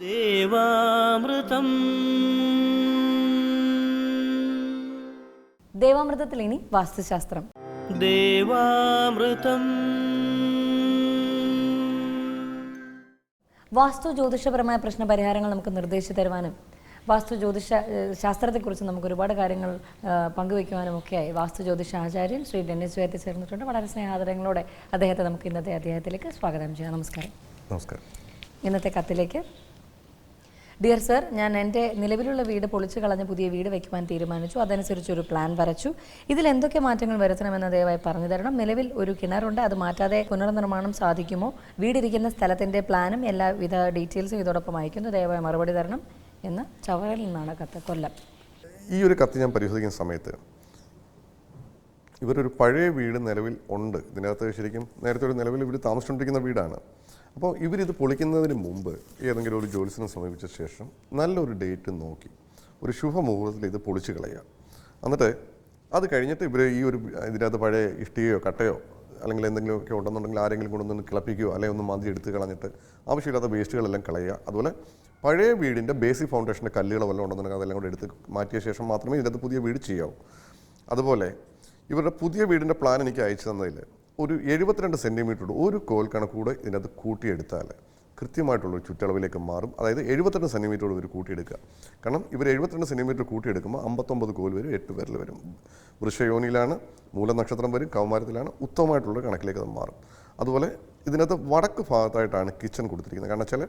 ദേവാമൃതം. ദേവാമൃതത്തിൽ ഇനി വാസ്തുശാസ്ത്രം. ദേവാമൃതം. വാസ്തു ജ്യോതിഷപരമായ പ്രശ്ന പരിഹാരങ്ങൾ നമുക്ക് നിർദ്ദേശിച്ചു തരുവാനും വാസ്തു ജ്യോതിഷ ശാസ്ത്രത്തെക്കുറിച്ച് നമുക്ക് ഒരുപാട് കാര്യങ്ങൾ പങ്കുവയ്ക്കുവാനും ഒക്കെയായി വാസ്തു ജ്യോതിഷ ആചാര്യൻ ശ്രീ ഡെന്നിസ് വേ എത്തിച്ചേർന്നിട്ടുണ്ട് വളരെ സ്നേഹാദരങ്ങളോടെ അദ്ദേഹത്തെ നമുക്ക് ഇന്നത്തെ അദ്ദേഹത്തിലേക്ക് സ്വാഗതം ചെയ്യാം. നമസ്കാരം. നമസ്കാരം. ഇന്നത്തെ കത്തിലേക്ക് ഡിയർ സർ ഞാൻ എന്റെ നിലവിലുള്ള വീട് പൊളിച്ചു കളഞ്ഞ് പുതിയ വീട് വയ്ക്കുവാൻ തീരുമാനിച്ചു. അതനുസരിച്ച് ഒരു പ്ലാൻ വരച്ചു. ഇതിൽ എന്തൊക്കെ മാറ്റങ്ങൾ വരുത്തണമെന്ന് ദയവായി പറഞ്ഞു തരണം. നിലവിൽ ഒരു കിണറുണ്ട്. അത് മാറ്റാതെ പുനർനിർമ്മാണം സാധിക്കുമോ? വീടിരിക്കുന്ന സ്ഥലത്തിന്റെ പ്ലാനും എല്ലാവിധ ഡീറ്റെയിൽസും ഇതോടൊപ്പം അയക്കുന്നു. ദയവായി മറുപടി തരണം എന്ന് ചവറയിൽ നിന്നാണ് കത്ത്. കൊല്ലം. ഈ ഒരു കത്ത് ഞാൻ പരിശോധിക്കുന്ന സമയത്ത് ഇവരൊരു പഴയ വീട് നിലവിൽ ഉണ്ട്. ഇതിനകത്ത് ശരിക്കും നേരത്തെ ഒരു നിലവിൽ ഇവർ താമസിച്ചുകൊണ്ടിരിക്കുന്ന വീടാണ്. അപ്പോൾ ഇവരിത് പൊളിക്കുന്നതിന് മുമ്പ് ഏതെങ്കിലും ഒരു ജോലിസിനെ സമീപിച്ച ശേഷം നല്ലൊരു ഡേറ്റ് നോക്കി. ഒരു ശുഭമുഹൂർത്തത്തിൽ ഇത് പൊളിച്ച് കളയുക. എന്നിട്ട് അത് കഴിഞ്ഞിട്ട് ഇവർ ഈ ഒരു ഇതിനകത്ത് പഴയ ഇഷ്ടികയോ കട്ടയോ അല്ലെങ്കിൽ എന്തെങ്കിലുമൊക്കെ ഉണ്ടെന്നുണ്ടെങ്കിൽ ആരെങ്കിലും കൊണ്ടൊന്ന് കിളപ്പിക്കുകയോ അല്ലെങ്കിൽ ഒന്ന് മാന്തി എടുത്ത് കളഞ്ഞിട്ട് ആവശ്യമില്ലാത്ത വേസ്റ്റുകളെല്ലാം കളയുക. അതുപോലെ പഴയ വീടിന്റെ ബേസിക് ഫൗണ്ടേഷന്റെ കല്ലുകൾ വല്ലതും ഉണ്ടെന്നുണ്ടെങ്കിൽ അതെല്ലാം കൂടെ എടുത്ത് മാറ്റിയ ശേഷം മാത്രമേ ഇതിനകത്ത് പുതിയ വീട് ചെയ്യാവൂ. അതുപോലെ ഇവരുടെ പുതിയ വീടിന്റെ പ്ലാൻ എനിക്ക് അയച്ചു തന്നതിൽ ഒരു എഴുപത്തിരണ്ട് സെന്റിമീറ്റർ ഒരു കോൽ കണക്കൂടെ ഇതിനകത്ത് കൂട്ടിയെടുത്താൽ കൃത്യമായിട്ടുള്ള ചുറ്റളവിലേക്ക് മാറും. അതായത് എഴുപത്തിരണ്ട് സെന്റിമീറ്ററോട് ഇവർ കൂട്ടിയെടുക്കുക. കാരണം ഇവർ എഴുപത്തിരണ്ട് സെന്റിമീറ്റർ കൂട്ടിയെടുക്കുമ്പോൾ അമ്പത്തൊമ്പത് കോൽ വരും എട്ട് പേരിൽ വരും. വൃഷയോനിയിലാണ് മൂലനക്ഷത്രം വരും കൗമാരത്തിലാണ് ഉത്തമമായിട്ടുള്ള കണക്കിലേക്ക് അത് മാറും. അതുപോലെ ഇതിനകത്ത് വടക്ക് ഭാഗത്തായിട്ടാണ് കിച്ചൺ കൊടുത്തിരിക്കുന്നത്. കാരണം വെച്ചാൽ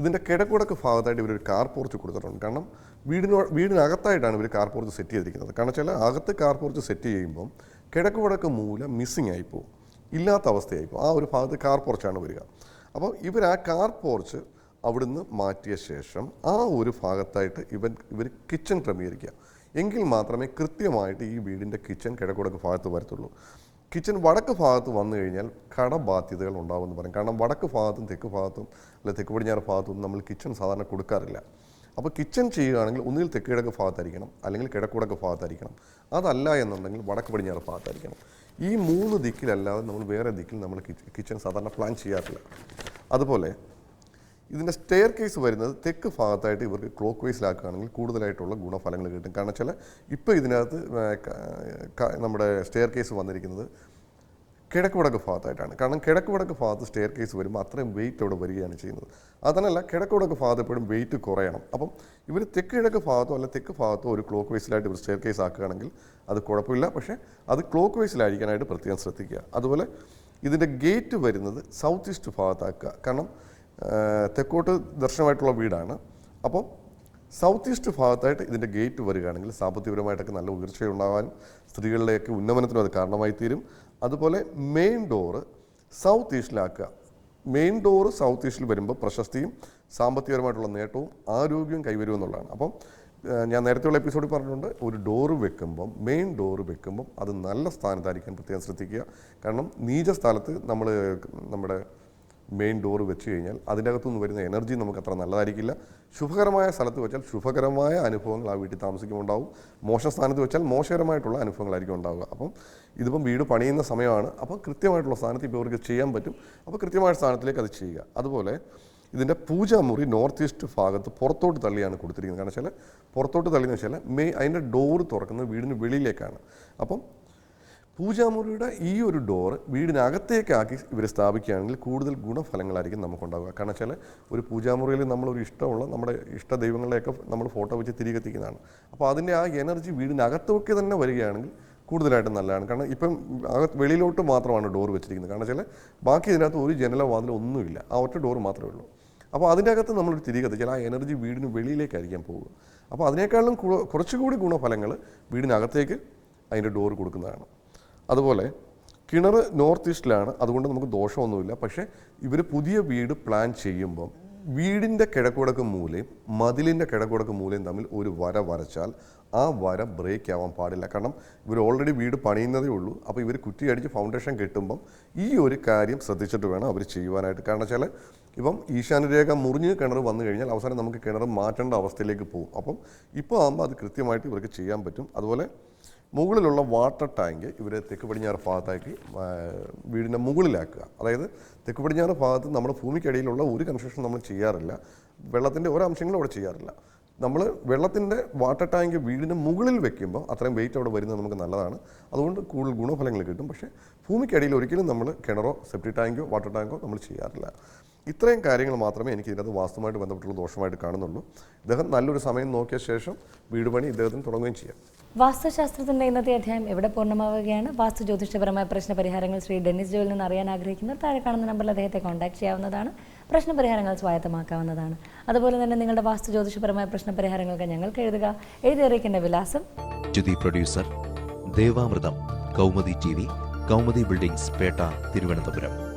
ഇതിന്റെ കിഴക്കുടക്ക് ഭാഗത്തായിട്ട് ഇവരൊരു കാർ പോർച്ച് കൊടുത്തിട്ടുണ്ട്. കാരണം വീടിനോ വീടിനകത്തായിട്ടാണ് ഇവർ കാർ പോർച്ച് സെറ്റ് ചെയ്തിരിക്കുന്നത്. കാരണം വെച്ചാൽ അകത്ത് കാർ പോർച്ച് സെറ്റ് ചെയ്യുമ്പം കിടക്കുവടക്ക് മൂല മിസ്സിങ് ആയിപ്പോവും ഇല്ലാത്ത അവസ്ഥയായിപ്പോൾ ആ ഒരു ഭാഗത്ത് കാർ പോർച്ചാണ് വരിക. അപ്പോൾ ഇവർ ആ കാർ പോർച്ച് അവിടുന്ന് മാറ്റിയ ശേഷം ആ ഒരു ഭാഗത്തായിട്ട് ഇവൻ ഇവർ കിച്ചൺ ക്രമീകരിക്കുക. എങ്കിൽ മാത്രമേ കൃത്യമായിട്ട് ഈ വീടിന്റെ കിച്ചൺ കിഴക്കുടക്ക് ഭാഗത്ത് വരത്തുള്ളൂ. കിച്ചൺ വടക്ക് ഭാഗത്ത് വന്നു കഴിഞ്ഞാൽ കടബാധ്യതകൾ ഉണ്ടാവുമെന്ന് പറയും. കാരണം വടക്ക് ഭാഗത്തും തെക്ക് ഭാഗത്തും അല്ലെ തെക്ക് പടിഞ്ഞാറ് ഭാഗത്തും നമ്മൾ കിച്ചൺ സാധാരണ കൊടുക്കാറില്ല. അപ്പോൾ കിച്ചൺ ചെയ്യുകയാണെങ്കിൽ ഒന്നുകിൽ തെക്ക് കിഴക്ക് ഭാഗത്തായിരിക്കണം അല്ലെങ്കിൽ കിഴക്കുടക്ക് ഭാഗത്തായിരിക്കണം. അതല്ല എന്നുണ്ടെങ്കിൽ വടക്ക് പടിഞ്ഞാറ് ഭാഗത്തായിരിക്കണം. ഈ മൂന്ന് ദിക്കിലല്ലാതെ നമ്മൾ വേറെ ദിക്കിൽ നമ്മൾ കിച്ചൺ സാധാരണ പ്ലാൻ ചെയ്യാറില്ല. അതുപോലെ ഇതിന്റെ സ്റ്റെയർ കേസ് വരുന്നത് തെക്ക് ഭാഗത്തായിട്ട് ഇവർക്ക് ക്ലോക്ക് വൈസിലാക്കുകയാണെങ്കിൽ കൂടുതലായിട്ടുള്ള ഗുണഫലങ്ങൾ കിട്ടും. കാരണം വെച്ചാൽ ഇപ്പോൾ ഇതിനകത്ത് നമ്മുടെ സ്റ്റെയർ കേസ് വന്നിരിക്കുന്നത് കിഴക്ക് വടക്ക് ഭാഗത്തായിട്ടാണ്. കാരണം കിഴക്ക് വടക്ക് ഭാഗത്ത് സ്റ്റെയർ കേസ് വരുമ്പോൾ അത്രയും വെയിറ്റ് അവിടെ വരികയാണ് ചെയ്യുന്നത്. അതല്ല കിഴക്ക് വടക്ക് ഭാഗത്ത് എപ്പോഴും വെയിറ്റ് കുറയണം. അപ്പം ഇവർ തെക്ക് കിഴക്ക് ഭാഗത്തോ അല്ല തെക്ക് ഭാഗത്തോ ഒരു ക്ലോക്ക് വൈസിലായിട്ട് ഇവർ സ്റ്റെയർ കേസ് ആക്കുകയാണെങ്കിൽ അത് കുഴപ്പമില്ല. പക്ഷേ അത് ക്ലോക്ക് വൈസിലായിരിക്കാനായിട്ട് പ്രത്യേകം ശ്രദ്ധിക്കുക. അതുപോലെ ഇതിന്റെ ഗേറ്റ് വരുന്നത് സൗത്ത് ഈസ്റ്റ് ഭാഗത്താക്കുക. കാരണം തെക്കോട്ട് ദർശനമായിട്ടുള്ള വീടാണ്. അപ്പോൾ സൗത്ത് ഈസ്റ്റ് ഭാഗത്തായിട്ട് ഇതിന്റെ ഗേറ്റ് വരികയാണെങ്കിൽ സാമ്പത്തികപരമായിട്ടൊക്കെ നല്ല ഉയർച്ചയുണ്ടാകാനും സ്ത്രീകളുടെയൊക്കെ ഉന്നമനത്തിനും അത് കാരണമായി തീരും അതുപോലെ മെയിൻ ഡോറ് സൗത്ത് ഈസ്റ്റിലാക്കുക മെയിൻ ഡോറ് സൗത്ത് ഈസ്റ്റിൽ വരുമ്പോൾ പ്രശസ്തിയും സാമ്പത്തികപരമായിട്ടുള്ള നേട്ടവും ആരോഗ്യവും കൈവരും എന്നുള്ളതാണ്. അപ്പം ഞാൻ നേരത്തെയുള്ള എപ്പിസോഡിൽ പറഞ്ഞിട്ടുണ്ട് ഒരു ഡോറ് വെക്കുമ്പം മെയിൻ ഡോറ് വെക്കുമ്പം അത് നല്ല സ്ഥാനത്തായിരിക്കാൻ പ്രത്യേകം ശ്രദ്ധിക്കുക. കാരണം നീച സ്ഥലത്ത് നമ്മൾ നമ്മുടെ മെയിൻ ഡോർ വെച്ച് കഴിഞ്ഞാൽ അതിന്റെ അകത്തുനിന്ന് വരുന്ന എനർജി നമുക്ക് അത്ര നല്ലതായിരിക്കില്ല. ശുഭകരമായ സ്ഥലത്ത് വെച്ചാൽ ശുഭകരമായ അനുഭവങ്ങൾ ആ വീട്ടിൽ താമസിക്കുമ്പോൾ ഉണ്ടാവും മോശ സ്ഥാനത്ത് വെച്ചാൽ മോശകരമായിട്ടുള്ള അനുഭവങ്ങളായിരിക്കും ഉണ്ടാവുക. അപ്പം ഇതിപ്പം വീട് പണിയുന്ന സമയമാണ്. അപ്പോൾ കൃത്യമായിട്ടുള്ള സ്ഥാനത്ത് ഇപ്പോൾ ഇവർക്ക് ചെയ്യാൻ പറ്റും. അപ്പോൾ കൃത്യമായ സ്ഥാനത്തിലേക്ക് അത് ചെയ്യുക. അതുപോലെ ഇതിന്റെ പൂജാമുറി നോർത്ത് ഈസ്റ്റ് ഭാഗത്ത് പുറത്തോട്ട് തള്ളിയാണ് കൊടുത്തിരിക്കുന്നത്. കാരണം വെച്ചാൽ പുറത്തോട്ട് തള്ളിയെന്ന് വെച്ചാൽ മെയ് അതിന്റെ ഡോറ് തുറക്കുന്നത് വീടിന് വെളിയിലേക്കാണ്. അപ്പം പൂജാമുറിയുടെ ഈ ഒരു ഡോറ് വീടിനകത്തേക്കാക്കി ഇവർ സ്ഥാപിക്കുകയാണെങ്കിൽ കൂടുതൽ ഗുണഫലങ്ങളായിരിക്കും നമുക്കുണ്ടാവുക. കാരണം വെച്ചാൽ ഒരു പൂജാമുറിയിൽ നമ്മളൊരു ഇഷ്ടമുള്ള നമ്മുടെ ഇഷ്ട ദൈവങ്ങളെയൊക്കെ നമ്മൾ ഫോട്ടോ വെച്ച് തിരികെ എത്തിക്കുന്നതാണ്. അപ്പോൾ അതിന്റെ ആ എനർജി വീടിനകത്തൊക്കെ തന്നെ വരികയാണെങ്കിൽ കൂടുതലായിട്ട് നല്ലതാണ്. കാരണം ഇപ്പം അകത്ത് വെളിയിലോട്ട് മാത്രമാണ് ഡോർ വെച്ചിരിക്കുന്നത്. കാരണം വെച്ചാൽ ബാക്കി ഇതിനകത്ത് ഒരു ജനല വാതിലോ ഒന്നുമില്ല. ആ ഒറ്റ ഡോർ മാത്രമേ ഉള്ളൂ. അപ്പോൾ അതിന്റെ അകത്ത് നമ്മളൊരു തിരികെ എത്തിച്ചാൽ ആ എനർജി വീടിന് വെളിയിലേക്കായിരിക്കാൻ പോവുക. അപ്പോൾ അതിനേക്കാളും കുറച്ചുകൂടി ഗുണഫലങ്ങൾ വീടിനകത്തേക്ക് അതിന്റെ ഡോർ കൊടുക്കുന്നതാണ്. അതുപോലെ കിണർ നോർത്ത് ഈസ്റ്റിലാണ് അതുകൊണ്ട് നമുക്ക് ദോഷമൊന്നുമില്ല. പക്ഷേ ഇവർ പുതിയ വീട് പ്ലാൻ ചെയ്യുമ്പം വീടിന്റെ കിഴക്കുടക്ക് മൂലയും മതിലിന്റെ കിഴക്കുടക്ക് മൂലയും തമ്മിൽ ഒരു വര വരച്ചാൽ ആ വര ബ്രേക്ക് ആവാൻ പാടില്ല. കാരണം ഇവർ ഓൾറെഡി വീട് പണിയുന്നതേ ഉള്ളൂ. അപ്പോൾ ഇവർ കുറ്റിയടിച്ച് ഫൗണ്ടേഷൻ കെട്ടുമ്പം ഈ ഒരു കാര്യം ശ്രദ്ധിച്ചിട്ട് വേണം അവർ ചെയ്യുവാനായിട്ട്. കാരണം വെച്ചാൽ ഇപ്പം ഈശാനരേഖ മുറിഞ്ഞ് കിണർ വന്നു കഴിഞ്ഞാൽ അവസാനം നമുക്ക് കിണർ മാറ്റേണ്ട അവസ്ഥയിലേക്ക് പോകും. അപ്പം ഇപ്പോൾ ആകുമ്പോൾ അത് കൃത്യമായിട്ട് ഇവർക്ക് ചെയ്യാൻ പറ്റും. അതുപോലെ മുകളിലുള്ള വാട്ടർ ടാങ്ക് ഇവരെ തെക്ക് പടിഞ്ഞാറ് ഭാഗത്താക്കി വീടിന്റെ മുകളിലാക്കുക. അതായത് തെക്ക് പടിഞ്ഞാറ് ഭാഗത്ത് നമ്മുടെ ഭൂമിക്കടിയിലുള്ള ഒരു കൺസ്ട്രക്ഷൻ നമ്മൾ ചെയ്യാറില്ല. വെള്ളത്തിന്റെ ഒരംശങ്ങളും അവിടെ ചെയ്യാറില്ല. നമ്മൾ വെള്ളത്തിന്റെ വാട്ടർ ടാങ്ക് വീടിന് മുകളിൽ വെക്കുമ്പോൾ അത്രയും വെയിറ്റ് അവിടെ വരുന്നത് നമുക്ക് നല്ലതാണ്. അതുകൊണ്ട് കൂടുതൽ ഗുണഫലങ്ങൾ കിട്ടും. പക്ഷേ ഭൂമിക്കടിയിൽ ഒരിക്കലും നമ്മൾ കിണറോ സെപ്റ്റി ടാങ്കോ വാട്ടർ ടാങ്കോ നമ്മൾ ചെയ്യാറില്ല. ഇത്രയും കാര്യങ്ങൾ മാത്രമേ എനിക്ക് ഇതിനകത്ത് വാസ്തുമായിട്ട് ബന്ധപ്പെട്ടുള്ള ദോഷമായിട്ട് കാണുന്നുള്ളൂ. ഇദ്ദേഹം നല്ലൊരു സമയം നോക്കിയ ശേഷം വീട് പണി ഇദ്ദേഹത്തിന് തുടങ്ങുകയും ചെയ്യാം. വാസ്തുശാസ്ത്രത്തിന്റെ ഇന്നത്തെ അധ്യായം ഇവിടെ പൂർണമാവുകയാണ്? വാസ്തു ജ്യോതിഷപരമായ പ്രശ്ന പരിഹാരങ്ങൾ ശ്രീ ഡെന്നിസ് ജോയിൽ നിന്ന് അറിയാൻ ആഗ്രഹിക്കുന്നവർ താഴെ കാണുന്ന നമ്പറിൽ അദ്ദേഹത്തെ കോൺടാക്ട് ചെയ്യാവുന്നതാണ്. പ്രശ്ന പരിഹാരങ്ങൾ സ്വായത്തമാക്കാവുന്നതാണ്. അതുപോലെ തന്നെ നിങ്ങളുടെ വാസ്തു ജ്യോതിഷപരമായ പ്രശ്ന പരിഹാരങ്ങൾക്ക് ഞങ്ങൾക്ക് എഴുതുക. എഴുതി അറിയിക്കേണ്ട വിലാസം. ജ്യുതി producer ദേവാമൃതം Kaumudi T V Kaumudi buildings Pettah Thiruvananthapuram.